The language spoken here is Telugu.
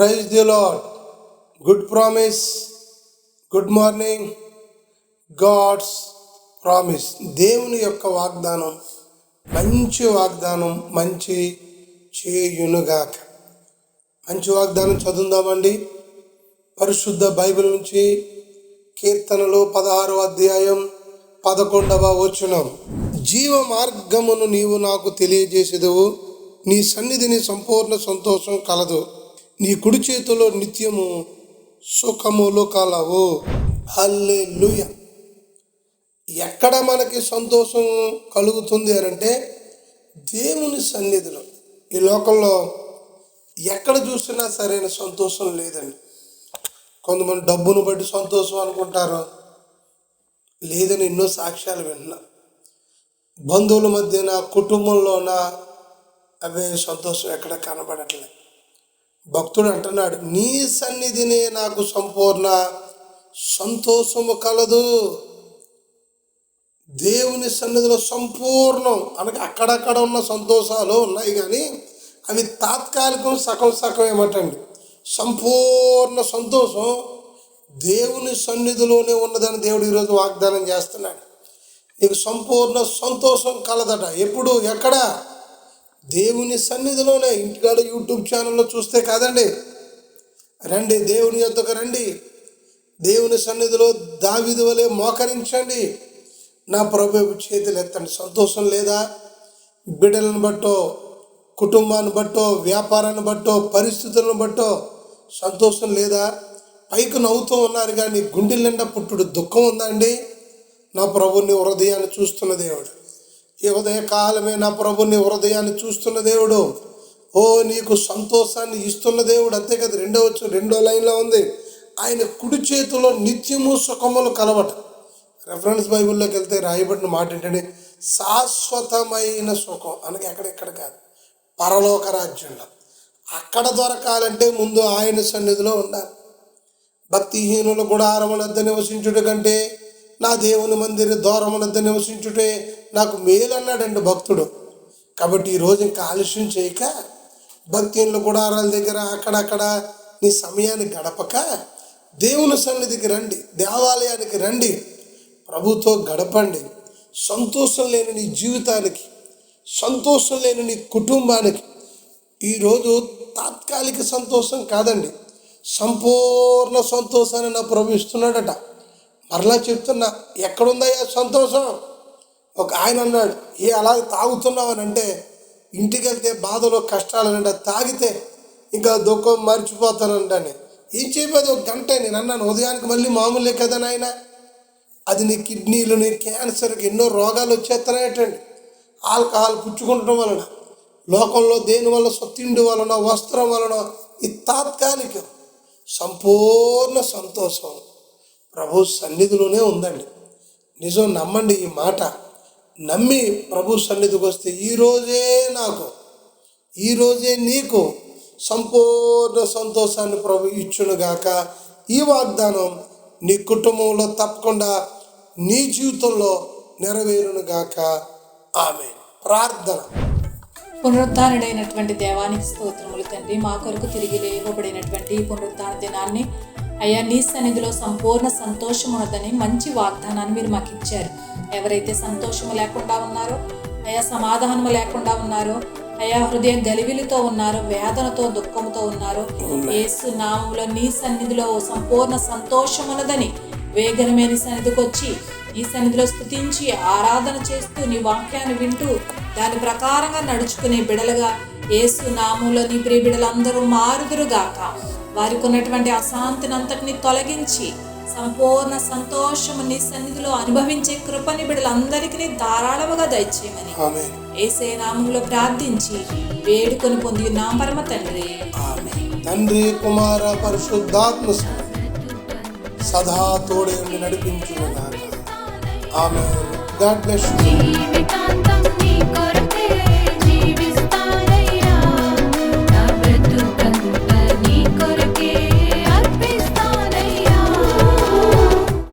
Praise the Lord good promise good morning God's promise దేవుని యొక్క వాగ్దానం మంచి వాగ్దానం మంచి చేయునుగాక. మంచి వాగ్దానం చదువుదామండి. పరిశుద్ధ బైబిల్ నుంచి కీర్తనలు పదహారవ అధ్యాయం పదకొండవ వచనం. జీవ మార్గమును నీవు నాకు తెలియజేసేదవు. నీ సన్నిధిని సంపూర్ణ సంతోషం కలదు. నీ కుడి చేతిలో నిత్యము సుఖములు కలవు లూయ ఎక్కడ మనకి సంతోషం కలుగుతుంది అని అంటే దేవుని సన్నిధిలో. ఈ లోకంలో ఎక్కడ చూసినా సరైన సంతోషం లేదండి. కొంతమంది డబ్బును బట్టి సంతోషం అనుకుంటారు. లేదని ఎన్నో సాక్ష్యాలు వింటున్నా. బంధువుల మధ్యన కుటుంబంలోన అవే సంతోషం ఎక్కడ కనబడట్లేదు భక్తుడు అంటున్నాడు నీ సన్నిధినే నాకు సంపూర్ణ సంతోషము కలదు. దేవుని సన్నిధిలో సంపూర్ణం. అనగా అక్కడక్కడ ఉన్న సంతోషాలు ఉన్నాయి కానీ అవి తాత్కాలికం సగం సగం ఏమటండి? సంపూర్ణ సంతోషం దేవుని సన్నిధిలోనే ఉన్నదని దేవుడు ఈరోజు వాగ్దానం చేస్తున్నాడు. నీకు సంపూర్ణ సంతోషం కలదట. ఎప్పుడు? ఎక్కడ? దేవుని సన్నిధిలోనే ఇంటికాడ యూట్యూబ్ ఛానల్లో చూస్తే కాదండి. రండి దేవుని యొద్దకు రండి. దేవుని సన్నిధిలో దావిధి వలె మోకరించండి. నా ప్రభు చేతులు ఎత్తండి. సంతోషం లేదా? బిడ్డలను బట్టో కుటుంబాన్ని బట్టో వ్యాపారాన్ని బట్టో పరిస్థితులను బట్టో సంతోషం లేదా? పైకి నవ్వుతూ ఉన్నారు కానీ గుండెల నిండా పుట్టుడు దుఃఖం ఉందా అండి? నా ప్రభుని హృదయాన్ని చూస్తున్న దేవుడు. ఈ ఉదయ కాలమే నా ప్రభుని హృదయాన్ని చూస్తున్న దేవుడు ఓ నీకు సంతోషాన్ని ఇస్తున్న దేవుడు. అంతే కదా రెండో వచ్చు రెండో లైన్లో ఉంది. ఆయన కుడి చేతిలో నిత్యము సుఖములు కలవట. రెఫరెన్స్ బైబిల్లోకి వెళ్తే రాయబడిన మాట ఏంటంటే శాశ్వతమైన సుఖం. అనగా ఎక్కడెక్కడ కాదు పరలోక రాజ్యంలో. అక్కడ దొరకాలంటే ముందు ఆయన సన్నిధిలో ఉండాలి. భక్తిహీనుల గుడారములంత నివసించుడు కంటే నా దేవుని మందిర దూరములంత నివసించుటే నాకు మేలన్నాడండి భక్తుడు. కాబట్టి ఈరోజు ఇంకా ఆలస్యం చేయక భక్తిహీనుల గుడారాల దగ్గర అక్కడక్కడ నీ సమయాన్ని గడపక దేవుని సన్నిధికి రండి దేవాలయానికి రండి ప్రభుతో గడపండి. సంతోషం లేని నీ జీవితానికి సంతోషం లేని నీ కుటుంబానికి ఈరోజు తాత్కాలిక సంతోషం కాదండి. సంపూర్ణ సంతోషాన్ని నా ప్రభు ఇస్తున్నాడట. మరలా చెప్తున్నా ఎక్కడుందయ్యా సంతోషం? ఒక ఆయన అన్నాడు ఏ అలా తాగుతున్నావు అని అంటే ఇంటికి వెళ్తే బాధలు కష్టాలు అంటే తాగితే ఇంకా దుఃఖం మర్చిపోతానంటాను. ఏం చెప్పేది? ఒక గంట నేను అన్నాను ఉదయానికి మళ్ళీ మామూలే కదా నాయన? అది నీ కిడ్నీలు నీ క్యాన్సర్కి ఎన్నో రోగాలు వచ్చేస్తున్నాయటండి ఆల్కహాల్ పుచ్చుకుంటం వలన లోకంలో దేనివల్ల సొత్తిండి వలన వస్త్రం వలన ఈ తాత్కాలికం సంపూర్ణ సంతోషం. ప్రభు సన్నిధిలోనే ఉందండి. నిజం నమ్మండి ఈ మాట. నమ్మి ప్రభు సన్నిధికి వస్తే ఈరోజే నాకు ఈరోజే నీకు సంపూర్ణ సంతోషాన్ని ప్రభు ఇచ్చునుగాక ఈ వాగ్దానం నీ కుటుంబంలో తప్పకుండా నీ జీవితంలో నెరవేరునుగాక ఆమె ప్రార్థన. పునరుద్ధారుడైనటువంటి దేవానికి స్తోత్రములు తండ్రి. మా కొరకు తిరిగి లేవబడినటువంటి ఈ దినాన్ని అయ్యా నీ సన్నిధిలో సంపూర్ణ సంతోషం ఉన్నదని మంచి వాగ్దానాన్ని మీరు మాకు ఇచ్చారు ఎవరైతే సంతోషము లేకుండా ఉన్నారో అయ్యా సమాధానము లేకుండా ఉన్నారో అయ్యా హృదయ గలివిలితో ఉన్నారో వేదనతో దుఃఖంతో ఉన్నారో యేసు నామంలో నీ సన్నిధిలో సంపూర్ణ సంతోషం ఉన్నదని వేగనమైన సన్నిధికి వచ్చి నీ సన్నిధిలో స్థుతించి ఆరాధన చేస్తూ నీ వాక్యాన్ని వింటూ దాని ప్రకారంగా నడుచుకునే బిడలుగా యేసు నామంలో నీ ప్రియ బిడలందరూ మారుదురుగాక. వారికి ఉన్నటువంటి అశాంతిని అంతటిని తొలగించి సంపూర్ణ సంతోషము నీ సన్నిధిలో అనుభవించే కృపని బిడలందరికీ ధారాళముగా దయచేయమని ఆమె ఏసే నామంలో ప్రార్థించి వేడుకొని పొంది నా పరమ తండ్రి. ఆమె తండ్రి కుమార పరిశుద్ధాత్మ సదా తోడే ఉండి నడిపించుగాక ఆమె గాడ్ బ్లెస్ యు.